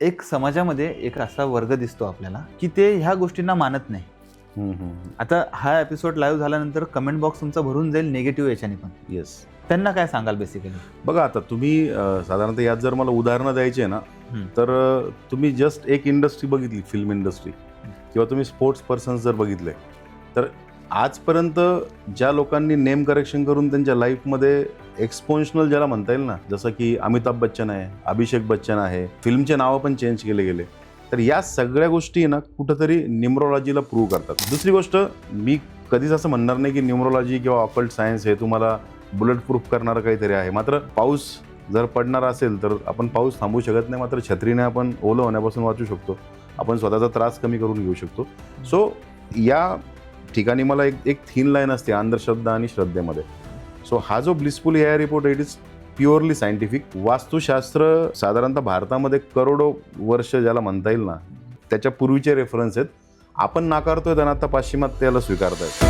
एक समाजामध्ये एक असा वर्ग दिसतो आपल्याला की ते ह्या गोष्टींना मानत नाही. आता हा एपिसोड लाईव्ह झाल्यानंतर कमेंट बॉक्स तुमचा भरून जाईल निगेटिव्ह याच्याने पण. येस त्यांना काय सांगाल बेसिकली बघा आता तुम्ही साधारणतः यात जर मला उदाहरणं द्यायची आहे ना. तर तुम्ही जस्ट एक इंडस्ट्री बघितली फिल्म इंडस्ट्री किंवा तुम्ही स्पोर्ट्स पर्सन्स जर बघितले तर आजपर्यंत ज्या लोकांनी नेम करेक्शन करून त्यांच्या लाईफमध्ये एक्सपोन्शनल ज्याला म्हणता येईल ना जसं की अमिताभ बच्चन आहे अभिषेक बच्चन आहे फिल्मचे नावं पण चेंज केले गेले. तर या सगळ्या गोष्टी ना कुठंतरी न्युमरोलॉजीला प्रूव्ह करतात. दुसरी गोष्ट मी कधीच असं म्हणणार नाही की न्युमरोलॉजी किंवा ऑकल्ट सायन्स हे तुम्हाला बुलेट प्रूफ करणारं काहीतरी आहे. मात्र पाऊस जर पडणार असेल तर आपण पाऊस थांबवू शकत नाही. मात्र छत्रीने आपण ओलं होण्यापासून वाचू शकतो. आपण स्वतःचा त्रास कमी करून घेऊ शकतो. सो या ठिकाणी मला एक एक थीन लाईन असते अंधश्रद्धा आणि श्रद्धेमध्ये. सो हा जो blissful AI report it is purely scientific वास्तुशास्त्र साधारणतः भारतामध्ये करोडो वर्ष ज्याला म्हणता येईल ना त्याच्या पूर्वीचे रेफरन्स आहेत. आपण नाकारतोय त्यांना आता पाश्चिमात्याला स्वीकारतायत.